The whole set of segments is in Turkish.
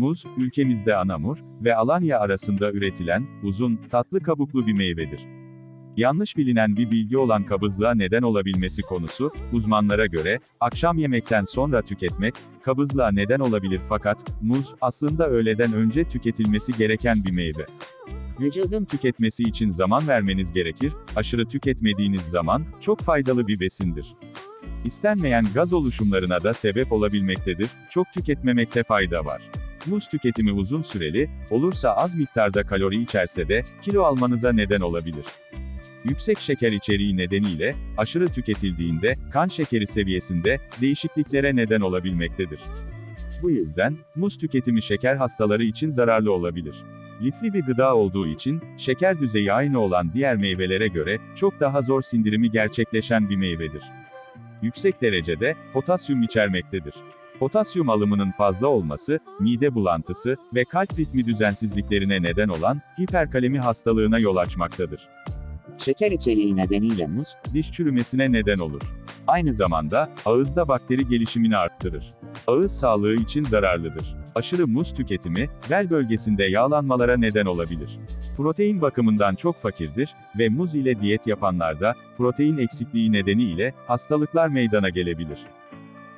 Muz, ülkemizde Anamur ve Alanya arasında üretilen, uzun, tatlı kabuklu bir meyvedir. Yanlış bilinen bir bilgi olan kabızlığa neden olabilmesi konusu, uzmanlara göre, akşam yemekten sonra tüketmek, kabızlığa neden olabilir fakat, muz, aslında öğleden önce tüketilmesi gereken bir meyve. Vücudun tüketmesi için zaman vermeniz gerekir, aşırı tüketmediğiniz zaman, çok faydalı bir besindir. İstenmeyen gaz oluşumlarına da sebep olabilmektedir, çok tüketmemekte fayda var. Muz tüketimi uzun süreli, olursa az miktarda kalori içerse de, kilo almanıza neden olabilir. Yüksek şeker içeriği nedeniyle, aşırı tüketildiğinde, kan şekeri seviyesinde, değişikliklere neden olabilmektedir. Bu yüzden, muz tüketimi şeker hastaları için zararlı olabilir. Lifli bir gıda olduğu için, şeker düzeyi aynı olan diğer meyvelere göre, çok daha zor sindirimi gerçekleşen bir meyvedir. Yüksek derecede, potasyum içermektedir. Potasyum alımının fazla olması, mide bulantısı ve kalp ritmi düzensizliklerine neden olan, hiperkalemi hastalığına yol açmaktadır. Şeker içeriği nedeniyle muz, Diş çürümesine neden olur. Aynı zamanda, ağızda bakteri gelişimini arttırır. Ağız sağlığı için zararlıdır. Aşırı muz tüketimi, bel bölgesinde yağlanmalara neden olabilir. Protein bakımından çok fakirdir ve muz ile diyet yapanlarda, protein eksikliği nedeniyle, hastalıklar meydana gelebilir.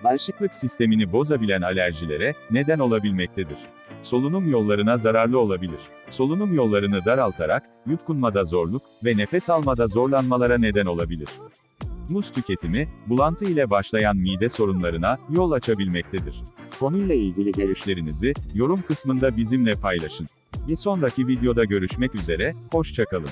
Bağışıklık sistemini bozabilen alerjilere, neden olabilmektedir. Solunum yollarına zararlı olabilir. Solunum yollarını daraltarak, yutkunmada zorluk ve nefes almada zorlanmalara neden olabilir. Muz tüketimi, bulantı ile başlayan mide sorunlarına yol açabilmektedir. Konuyla ilgili görüşlerinizi yorum kısmında bizimle paylaşın. Bir sonraki videoda görüşmek üzere, hoşçakalın.